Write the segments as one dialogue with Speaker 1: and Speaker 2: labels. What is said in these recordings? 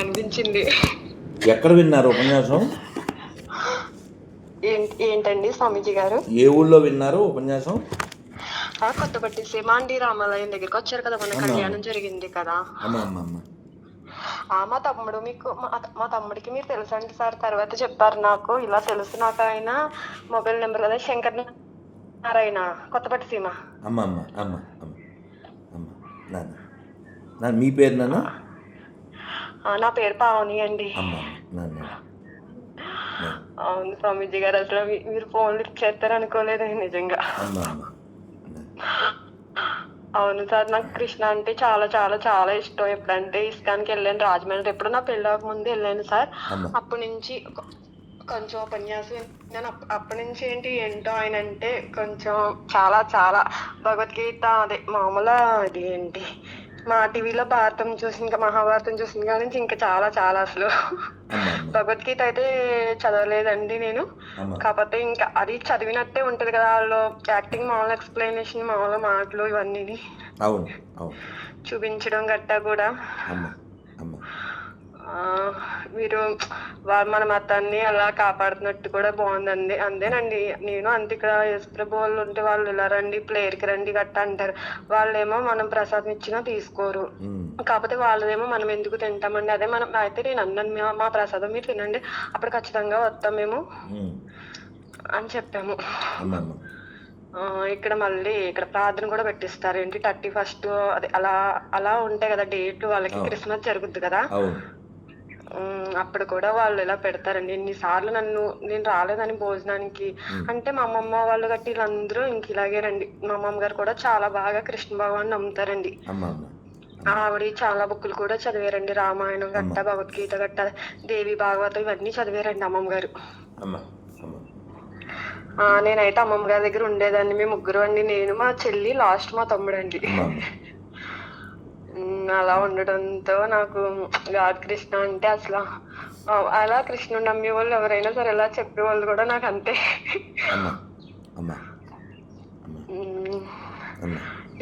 Speaker 1: అనిపించింది.
Speaker 2: ఎక్కడ విన్నారు ఉపన్యాసం?
Speaker 1: ఏంటి ఏంటండి స్వామీజీ గారు?
Speaker 2: ఏ ఊళ్ళో విన్నారు ఉపన్యాసం?
Speaker 1: కొత్తపట్టి సీమాండి రామాలయం దగ్గరికి వచ్చారు కదా మన. కళ్యాణం జరిగింది కదా. మా తమ్ముడు మీకు మా తమ్ముడికి మీరు తెలుసండి సార్ తర్వాత చెప్పారు నాకు ఇలా తెలుసు నాకు ఆయన మొబైల్ నెంబర్ కదా శంకర్ నారాయణ కొత్తపట్టి సీమ.
Speaker 2: అమ్మ అమ్మ అమ్మ అమ్మ మీ పేరు నాన్న?
Speaker 1: నా పేరు పావని అండి. అవును స్వామీజీ గారు అసలు మీరు ఫోన్ లిఫ్ట్ చేస్తారు అనుకోలేదండి నిజంగా. అవును సార్ నాకు కృష్ణ అంటే చాలా చాలా చాలా ఇష్టం. ఎప్పుడంటే ఇస్కాన్కి వెళ్ళాను రాజమండ్రి ఎప్పుడు నా పెళ్ళి ముందు వెళ్ళాను సార్. అప్పటి నుంచి కొంచెం ఉపన్యాసం నేను అప్- అప్పటి నుంచి ఏంటి ఏంటో ఆయన అంటే కొంచెం చాలా చాలా భగవద్గీత అదే మామూలు అది ఏంటి? మా టీవీలో భారతం చూసి ఇంకా మహాభారతం చూసిన కానీ నుంచి ఇంకా చాలా చాలా అసలు. భగవద్గీత అయితే చదవలేదండి నేను. కాకపోతే ఇంకా అది చదివినట్టే ఉంటది కదా వాళ్ళు యాక్టింగ్ మామూలు ఎక్స్ప్లెనేషన్ మామూలు మాటలు ఇవన్నీ చూపించడం గట్టా కూడా. మీరు మన మతాన్ని అలా కాపాడుతున్నట్టు కూడా బాగుందండి. అంతేనండి. నేను అంతే ఇక్కడ యశ్ప్రభు వాళ్ళు ఉంటే వాళ్ళు ఇలా రండి ప్లేయర్కి రండి గట్టా అంటారు. వాళ్ళేమో మనం ప్రసాదం ఇచ్చినా తీసుకోరు. కాకపోతే వాళ్ళదేమో మనం ఎందుకు తింటామండి? అదే మనం అయితే నేను అన్నాను "మా- ప్రసాదం మీరు తినండి. అప్పుడు ఖచ్చితంగా వస్తాం మేము. అని చెప్పాము. ఇక్కడ మళ్ళీ ఇక్కడ ప్రార్థన కూడా పెట్టిస్తారు ఏంటి థర్టీ ఫస్ట్ అదే అలా అలా ఉంటాయి కదా డేట్ వాళ్ళకి. క్రిస్మస్ జరుగుద్ది కదా. అప్పుడు కూడా వాళ్ళు ఇలా పెడతారండి. ఎన్నిసార్లు నన్ను నేను రాలేదని భోజనానికి. అంటే మా అమ్మమ్మ వాళ్ళు గట్టి వీళ్ళందరూ ఇంక ఇలాగేనండి మా అమ్మమ్మ గారు కూడా చాలా బాగా కృష్ణ భగవాన్ నమ్ముతారండి. ఆవిడ చాలా బుక్కులు కూడా చదివారండి. రామాయణం గట్ట భగవద్గీత గట్ట దేవి భాగవతం ఇవన్నీ చదివారండి అమ్మమ్మ గారు నేనైతే అమ్మమ్మ గారి దగ్గర ఉండేదాన్ని. మేము ముగ్గురు అండి. నేను మా చెల్లి లాస్ట్ మా తమ్ముడు అండి అలా ఉండడంతో నాకు గాడ్ కృష్ణ అంటే అసలు అలా కృష్ణుడు నమ్మే వాళ్ళు ఎవరైనా సరే ఎలా చెప్పేవాళ్ళు కూడా నాకు అంతే.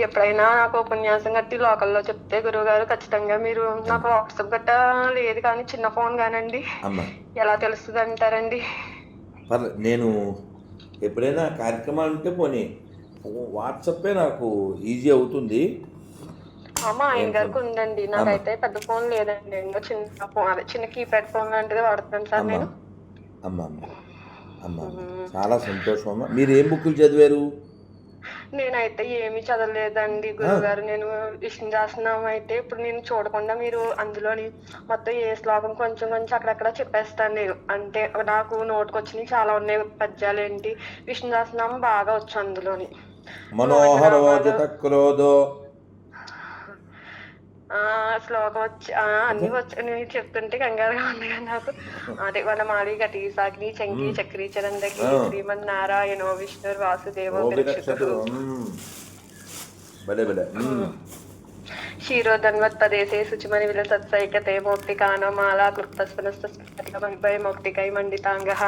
Speaker 1: ఎప్పుడైనా నాకు ఉపన్యాసం కట్టి లోకల్లో చెప్తే గురువు గారు ఖచ్చితంగా మీరు నాకు వాట్సాప్ గట్టా లేదు కానీ చిన్న ఫోన్ కానండి. ఎలా తెలుస్తుంది అంటారండి
Speaker 2: నేను ఎప్పుడైనా కార్యక్రమాలు ఉంటే పోనీ వాట్సప్పే నాకు ఈజీ అవుతుంది.
Speaker 1: అమ్మ ఆయన గారికి ఉందండి? నాకైతే పెద్ద ఫోన్ లేదండి. చిన్న ఫోన్ అదే చిన్న కీప్యాడ్ ఫోన్ లాంటిది వాడుతున్నాను సార్ నేను.
Speaker 2: అమ్మ అమ్మ. చాలా సంతోషం అమ్మ. మీరు ఏం బుక్కులు చదివారు?
Speaker 1: నేనైతే ఏమీ చదవలేదండి గురుగారు నేను విష్ణు శాసనం అయితే ఇప్పుడు నేను చూడకుండా మీరు అందులోని మొత్తం ఏ శ్లోకం కొంచెం కొంచెం అక్కడక్కడ చెప్పేస్తాను నేను. అంటే నాకు నోటుకొచ్చినవి చాలా ఉన్నాయి. పద్యాలు ఏంటి? విష్ణు శాసనం బాగా వచ్చు అందులోని.
Speaker 2: క్రోధో
Speaker 1: ఆ శ్లోకం వచ్చి అన్ని వచ్చి నేను చెప్తుంటే కంగారుగా ఉంది కదా నాకు. అదే వనమాలి గటి సాగిని చంకి చక్రీ చరందకి. శ్రీమన్ నారాయణో విష్ణు వాసుదేవో. క్షీరోధన్వత్పదేశే శుచిమని విలసత్సైకతే మౌక్తికానమాలా క్లుప్తస్వనస్తస్ఫటికమహిభై మౌక్తికై మండితాంగః.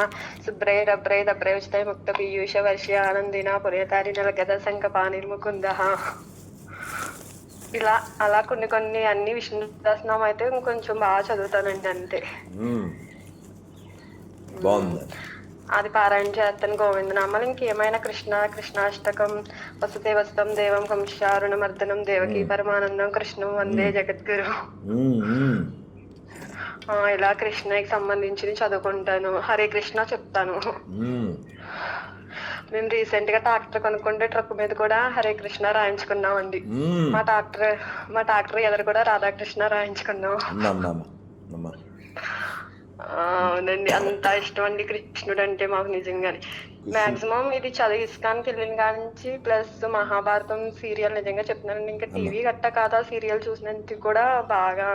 Speaker 1: శుభ్రైరభ్రై దభ్రైచితై ముక్త పీయూష వర్ష్య ఆనందిన పురేతారి నలగద సంకపానిర్ముకుందః. ఇలా అలా కొన్ని కొన్ని అన్ని విష్ణు దర్శనం అయితే కొంచెం బాగా చదువుతానండి అంతే.
Speaker 2: బాగుంది.
Speaker 1: అది పారాయణ చేస్తాను గోవిందనామాలు. ఇంకేమైనా కృష్ణ కృష్ణాష్టకం వసతే వస్తం దేవం కంశారుణమర్దనం దేవకీ పరమానందం కృష్ణం వందే జగద్గురు. ఇలా కృష్ణకి సంబంధించి చదువుకుంటాను. హరే కృష్ణ చెప్తాను.
Speaker 2: మ్మ్.
Speaker 1: రీసెంట్గా ట్రాక్టర్ కొనుక్కుంటే ట్రక్ మీద కూడా హరే కృష్ణ రాయించుకున్నామండి. మా ట్రాక్టర్ మా ట్రాక్టర్ ఎదురు కూడా రాధాకృష్ణ రాయించుకున్నాం. అవునండి. అంత ఇష్టం అండి కృష్ణుడు అంటే మాకు నిజంగానే. మాక్సిమం ఇది చదివి ఇస్కాన్కి వెళ్ళిన కాడ నుంచి ప్లస్ మహాభారతం సీరియల్ నిజంగా చెప్తున్నానండి. ఇంకా టీవీ గట్ట కాదా సీరియల్ చూసినందుకు కూడా బాగా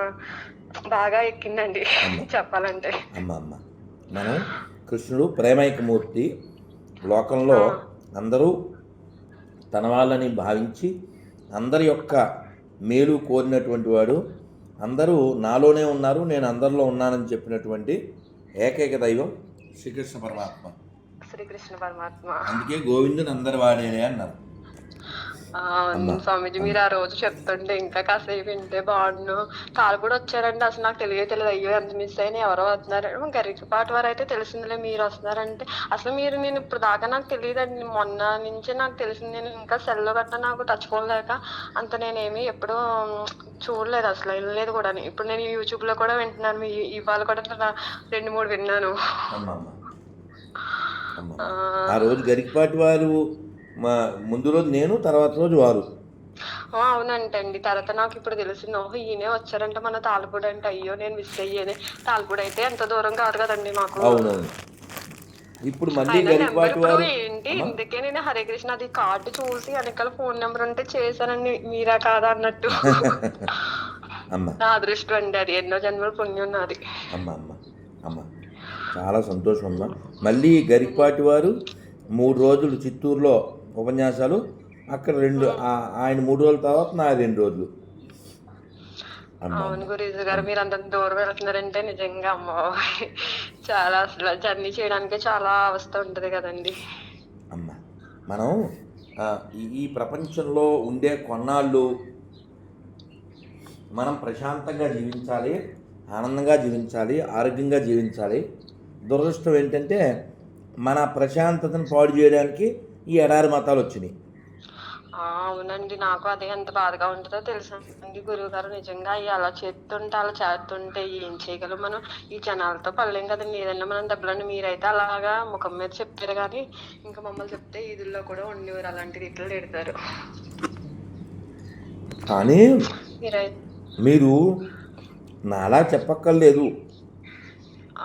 Speaker 1: బాగా ఎక్కిందండి చెప్పాలంటే.
Speaker 2: అమ్మ అమ్మ. మనం కృష్ణుడు ప్రేమైకమూర్తి లోకంలో అందరూ తన వాళ్ళని భావించి అందరి యొక్క మేలు కోరినటువంటి వాడు. అందరూ నాలోనే ఉన్నారు నేను అందరిలో ఉన్నానని చెప్పినటువంటి ఏకైక దైవం శ్రీకృష్ణ పరమాత్మ.
Speaker 1: శ్రీకృష్ణ పరమాత్మ.
Speaker 2: అందుకే గోవిందుని అందరి వాడేనే అన్నారు.
Speaker 1: స్వామీజీ మీరు ఆ రోజు చెప్తుంటే ఇంకా కాసేపు వింటే బాగుండు. కాలు కూడా వచ్చారండి అసలు నాకు తెలియదు తెలియదు. అయ్యో ఎంత మిస్ అయినా ఎవరో వస్తున్నారు. గరికపాటి వారు అయితే తెలిసిందిలే మీరు వస్తున్నారంటే. అసలు మీరు నేను ఇప్పుడు దాకా నాకు తెలియదండి. మొన్న నుంచి నాకు తెలిసింది నేను ఇంకా సెల్లో గట్రా నాకు టచ్ ఫోన్ లేక అంత నేనేమి ఎప్పుడూ చూడలేదు అసలు వెళ్ళలేదు కూడా. ఇప్పుడు నేను యూట్యూబ్లో కూడా వింటున్నాను మీ ఇవాళ కూడా రెండు మూడు విన్నాను.
Speaker 2: ఆ. రోజు గరికపాటి వారు మా ముందు రోజు నేను తర్వాత రోజు వారు.
Speaker 1: అవునంటండి. తర్వాత నాకు ఇప్పుడు తెలిసింది ఓహో ఈయనే వచ్చారంటే మన తాళపూడి అంటే. అయ్యో నేను మిస్ అయ్యేది. తాళపూడి అయితే ఎంత దూరం కాదు కదండి మాకు.
Speaker 2: అవునవును. ఇప్పుడు మళ్ళీ గరికపాటి వారు
Speaker 1: ఏంటి? ఇందుకే నేను హరే కృష్ణ అది కార్డు చూసి వెనకాల ఫోన్ నెంబర్ ఉంటే చేశానండి మీరా కాదా అన్నట్టు.
Speaker 2: అమ్మ.
Speaker 1: నా అదృష్టం అండి అది. ఎన్నో జన్మల పుణ్యం నాది.
Speaker 2: అమ్మ అమ్మ అమ్మ. చాలా సంతోషం అమ్మ. మళ్ళీ గరికపాటి వారు మూడు రోజులు చిత్తూరులో ఉపన్యాసాలు. అక్కడ రెండు ఆయన మూడు రోజుల తర్వాత నా రెండు రోజులు.
Speaker 1: అవును గురీజు గారు మీరు అంత దూరం వెళ్తున్నారంటే నిజంగా అమ్మ. చాలా అసలు జర్నీ చేయడానికి చాలా అవస్థ ఉంటది కదండి.
Speaker 2: అమ్మ. మనం ఈ ప్రపంచంలో ఉండే కొన్నాళ్ళు మనం ప్రశాంతంగా జీవించాలి ఆనందంగా జీవించాలి ఆరోగ్యంగా జీవించాలి. దురదృష్టం ఏంటంటే మన ప్రశాంతతను పాడు చేయడానికి ఈ ఎడారి మతాలు వచ్చినాయి.
Speaker 1: అవునండి. నాకు అదే ఎంత బాధగా ఉంటుందో తెలుసండి గురువు గారు నిజంగా అలా చేస్తుంటే అలా చేస్తుంటే ఏం చేయగలం మనం? ఈ జనాలతో పడలేం కదండి. ఏదైనా మనం దెబ్బలండి మీరైతే అలాగా ముఖం మీద చెప్పారు కానీ ఇంకా మమ్మల్ని చెప్తే ఈదుల్లో కూడా ఉండేవారు. అలాంటి రీతిలో పెడతారు
Speaker 2: కానీ మీరు నాలా చెప్పక్కర్లేదు.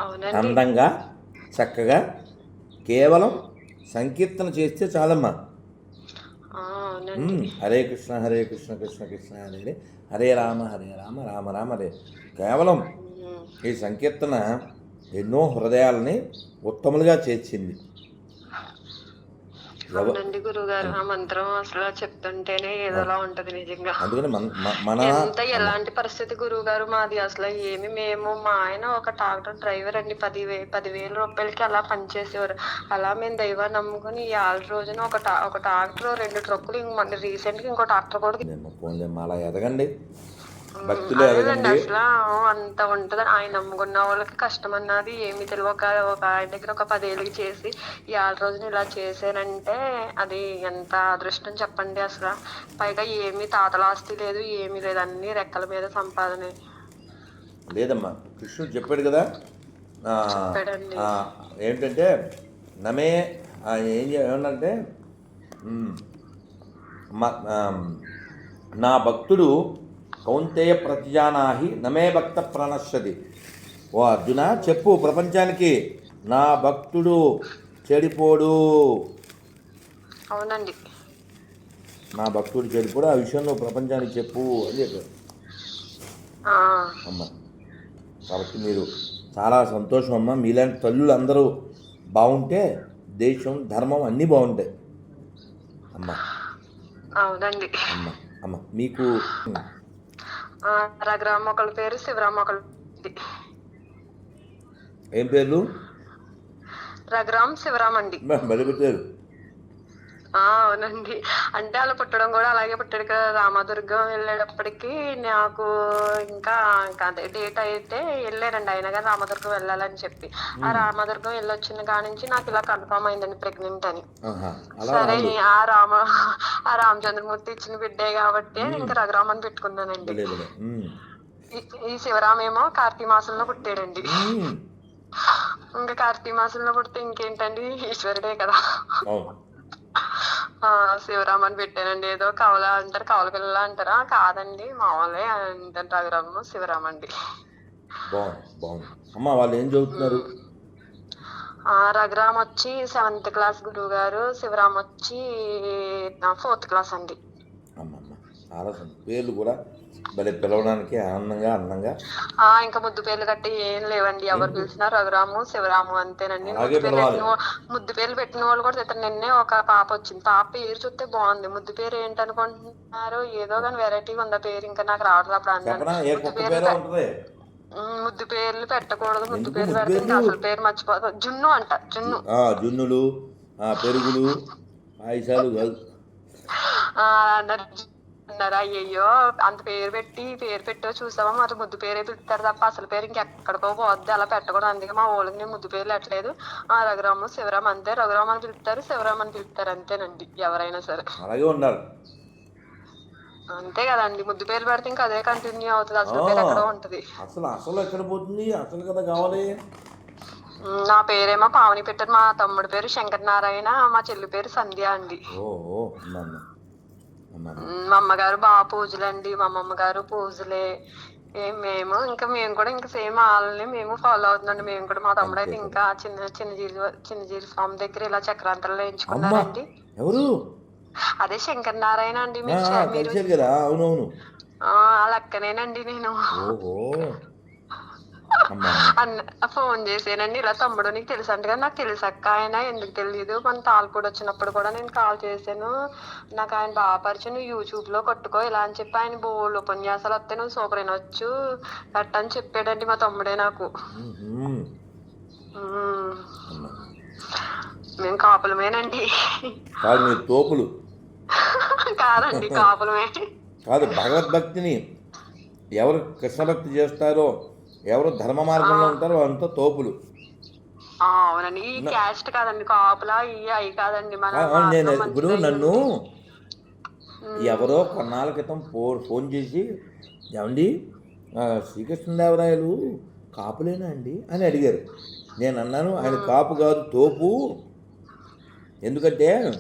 Speaker 1: అవునండి.
Speaker 2: అందంగా చక్కగా కేవలం సంకీర్తన చేస్తే చాలమ్మా. హరే కృష్ణ హరే కృష్ణ కృష్ణ కృష్ణ హరే హరే హరే రామ హరే రామ రామ రామ హరే కేవలం. ఈ సంకీర్తన ఎన్నో హృదయాలని ఉత్తములుగా చేర్చింది
Speaker 1: అవునండి గురువు గారు ఆ మంత్రం అసలు చెప్తుంటేనే ఏదోలా ఉంటది నిజంగా.
Speaker 2: అందుకని మన
Speaker 1: ఎంత ఎలాంటి పరిస్థితి గురువు గారు మాది అసలు ఏమి మేము మా ఆయన ఒక ట్రాక్టర్ డ్రైవర్ అండి. పది వే పదివేల రూపాయలకి అలా పనిచేసేవారు. అలా మేము దైవాన్ని నమ్ముకుని ఈ ఆరు రోజున ఒక ఒక ట్రాక్టర్ రెండు ట్రక్కులు ఇంక రీసెంట్గా ఇంకో ట్రాక్టర్ కూడా
Speaker 2: అలా ఎదగండి. భక్తులు
Speaker 1: అదేనండి అసలు అంత ఉంటది. ఆయన నమ్ముకున్న వాళ్ళకి కష్టం అన్నది ఏమి తెలియదు ఒక ఆయన దగ్గర ఒక పదేళ్ళకి చేసి ఈ ఆరు రోజున ఇలా చేశానంటే అది ఎంత అదృష్టం చెప్పండి అసలు. పైగా ఏమి తాతల ఆస్తి లేదు ఏమీ లేదు. అన్ని రెక్కల మీద సంపాదనే.
Speaker 2: లేదమ్మా కృష్ణుడు చెప్పాడు కదా? ఏంటంటే నమే ఏం ఆ, నా భక్తుడు కౌంతేయ ప్రతిజానాహి నమే భక్త ప్రణశ్యతి. ఓ అర్జున చెప్పు ప్రపంచానికి. నా భక్తుడు చెడిపోడు.
Speaker 1: అవునండి.
Speaker 2: నా భక్తుడు చెడిపోడు ఆ విషయం నువ్వు ప్రపంచానికి చెప్పు అని చెప్పాడు.
Speaker 1: ఆ.
Speaker 2: అమ్మ కాబట్టి మీరు చాలా సంతోషం అమ్మ. మీలాంటి తల్లులు అందరూ బాగుంటే దేశం ధర్మం అన్నీ బాగుంటాయి అమ్మ.
Speaker 1: అవునండి.
Speaker 2: అమ్మ అమ్మ మీకు
Speaker 1: రఘురామ్ ఒకళ్ళ పేరు శివరామ్ ఒకళ్ళ
Speaker 2: ఏం పేర్లు?
Speaker 1: రఘురామ్ శివరామ్ అండి
Speaker 2: బలి పెట్టారు
Speaker 1: ఆ అవునండి. అంటే అలా పుట్టడం కూడా అలాగే పుట్టాడు కదా రామదుర్గం వెళ్ళేటప్పటికి నాకు ఇంకా ఇంకా అదే డేట్ అయితే వెళ్ళానండి. అయినా కానీ రామదుర్గం వెళ్ళాలని చెప్పి. ఆ రామదుర్గం వెళ్ళొచ్చిన కాడి నుంచి నాకు ఇలా కన్ఫర్మ్ అయిందండి ప్రెగ్నెంట్ అని. సరే ఆ రామ ఆ రామచంద్రమూర్తి ఇచ్చిన బిడ్డే కాబట్టి ఇంకా రఘురామ్ అని పెట్టుకున్నానండి. ఈ- ఈ శివరామ్ ఏమో కార్తీక మాసంలో పుట్టాడండి. ఇంకా కార్తీక మాసంలో పుడితే ఇంకేంటండి? ఈశ్వరుడే కదా.
Speaker 2: అవును
Speaker 1: ఆ శివరామ్ అని పెట్టానండి. ఏదో కవల అంటారు కవల పిల్ల అంటారా? కాదండి మామూలే అంటారు రఘురామ్ శివరామ్ అండి
Speaker 2: బాగుంది బాగుంది. అమ్మ వాళ్ళు ఏం చదువుతున్నారు?
Speaker 1: ఆ రఘురామ్ వచ్చి సెవెంత్ క్లాస్ గురువు గారు శివరామ్ వచ్చి ఫోర్త్ క్లాస్ అండి.
Speaker 2: చాలా. పేర్లు కూడా భలే పిలవడానికి ఆనందంగా అందంగా.
Speaker 1: ఆ ఇంకా ముద్దు పేర్లు గట్టి ఏం లేవండి. ఎవరు పిలిచినా రఘురాము శివరాము అంతేనండి. ముద్దు పేర్లు. పెట్టిన వాళ్ళు కూడా ఇతను నిన్నే ఒక పాప వచ్చింది. పాప పేరు చూస్తే బాగుంది. ముద్దు పేరు ఏంటనుకుంటున్నారు ఏదో కానీ వెరైటీగా ఉంది పేరు. ఇంకా నాకు రావట్లేదు అప్పుడు ముద్దు పేర్లు పెట్టకూడదు. ముద్దు పేర్లు పెడితే? అసలు పేరు మర్చిపోతాం జున్ను అంట. జున్ను.
Speaker 2: జున్నులు పెరుగులు పాయసాలు
Speaker 1: అన్నారు. అన్నారు అయ్యయ్యో అంత పేరు పెట్టి పేరు పెట్టో చూసావా? మరి ముద్దు పేరే పిలుస్తారు తప్ప అసలు పేరు ఇంకెక్కడికో పోద్ది అలా పెట్టకూడదు. అందుకే మా ఊళ్ళకి నేను ముద్దు పేర్లు పెట్టలేదు. ఆ రఘురాము శివరాం అంతే. రఘురామ్ అని పిలుస్తారు శివరాం అని పిలుస్తారు అంతేనండి ఎవరైనా సరే.
Speaker 2: అలాగే ఉండాలి
Speaker 1: అంతే కదండి ముద్దు పేరు పెడితే ఇంకా అదే కంటిన్యూ అవుతుంది. అసలు పేరు ఎక్కడో ఉంటది.
Speaker 2: అసలు అసలు ఎక్కడ పోతుంది? అసలు కదా కావాలి.
Speaker 1: నా పేరేమో పావని పెట్టారు మా తమ్ముడి పేరు శంకర్ నారాయణ మా చెల్లి పేరు సంధ్య అండి.
Speaker 2: ఓ
Speaker 1: మా అమ్మగారు బాగా పూజలండి మా అమ్మమ్మ గారు పూజలే మేము ఇంకా మేము కూడా ఇంకా సేమ్ వాళ్ళని మేము ఫాలో అవుతుందండి మేము కూడా మా తమ్ముడు అయితే ఇంకా చిన్న చిన్న జీరి చిన్న జీరి స్వామి దగ్గర ఇలా చక్రాంతరాలు
Speaker 2: అమ్మా
Speaker 1: వేయించుకున్నారండి
Speaker 2: ఎవరు?
Speaker 1: అదే శంకర్ నారాయణ అండి మీరు
Speaker 2: అవునవును.
Speaker 1: ఆ, వాళ్ళ అక్కనేనండి నేను. అన్న ఫోన్ చేసానండి ఇలా తమ్ముడు నీకు తెలుసు అంటే నాకు తెలుసు అక్క ఆయన ఎందుకు తెలియదు మన తాల్పూడి వచ్చినప్పుడు కూడా నేను కాల్ చేశాను. నాకు ఆయన బాగా పరిచయం నువ్వు యూట్యూబ్లో కొట్టుకో ఇలా అని చెప్పి ఆయన బోల్డ్ ఉపన్యాసాలు వస్తే నువ్వు సూపర్ వినొచ్చు అట్ట అని చెప్పాడండి మా తమ్ముడే నాకు.
Speaker 2: మ్మ్.
Speaker 1: కాపులమేనండి.
Speaker 2: కాదు మీరు తోపులు.
Speaker 1: కాదండి కాపులమే.
Speaker 2: కాదు భగవద్భక్తిని ఎవరు కృష్ణ భక్తి చేస్తారో ఎవరు ధర్మ మార్గంలో ఉంటారో అంతా తోపులు.
Speaker 1: ఆ, అవునండి. ఈ క్యాస్ట్ కాదండి కాపులా ఈ కాదండి
Speaker 2: నేను ఇప్పుడు నన్ను ఎవరో కొన్నాళ్ళ క్రితం ఫోన్ చేసి ఏమండి శ్రీకృష్ణదేవరాయలు కాపులేనా అండి? అని అడిగారు. నేను అన్నాను ఆయన కాపు కాదు తోపు. ఎందుకంటే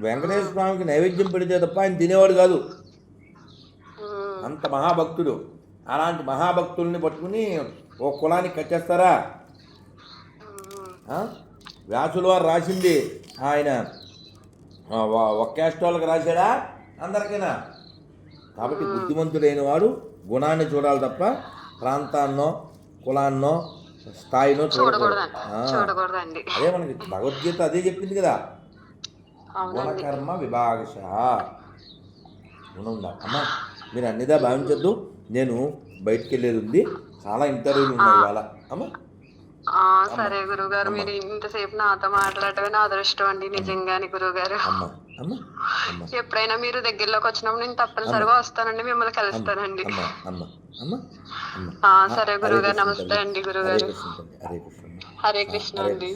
Speaker 2: వెంకటేశ్వర స్వామికి నైవేద్యం పెడితే తప్ప ఆయన తినేవాడు కాదు. అంత మహాభక్తుడు. అలాంటి మహాభక్తుల్ని పట్టుకుని ఓ కులానికి కట్టేస్తారా? వ్యాసుల వారు రాసింది ఆయన. ఆ, వ- ఒక క్యాస్ట్ వాళ్ళకి రాశాడా? అందరికైనా? కాబట్టి బుద్ధిమంతుడైన వాడు గుణాన్ని చూడాలి తప్ప ప్రాంతాన్నో కులాన్నో స్థాయినో చూడకూడదు. అదే మనకి భగవద్గీత అదే చెప్పింది కదా. గుణకర్మ విభాగశ. గుణం అమ్మా మీరు అన్నిదా భావించొద్దు. నేను బయటికి వెళ్ళేది ఉంది చాలా ఇంటర్వ్యూలు ఉన్నాయి ఇవాళ. అమ్మా.
Speaker 1: సరే గురుగారు మీరు ఇంతసేపు నాతో మాట్లాడటమే నా అదృష్టం అండి నిజంగానే గురుగారు ఎప్పుడైనా మీరు దగ్గరలోకి వచ్చినప్పుడు నేను తప్పనిసరిగా వస్తానండి మిమ్మల్ని కలుస్తానండి. సరే గురుగారు నమస్తే. అండి గురుగారు
Speaker 2: హరే కృష్ణ.
Speaker 1: అండి.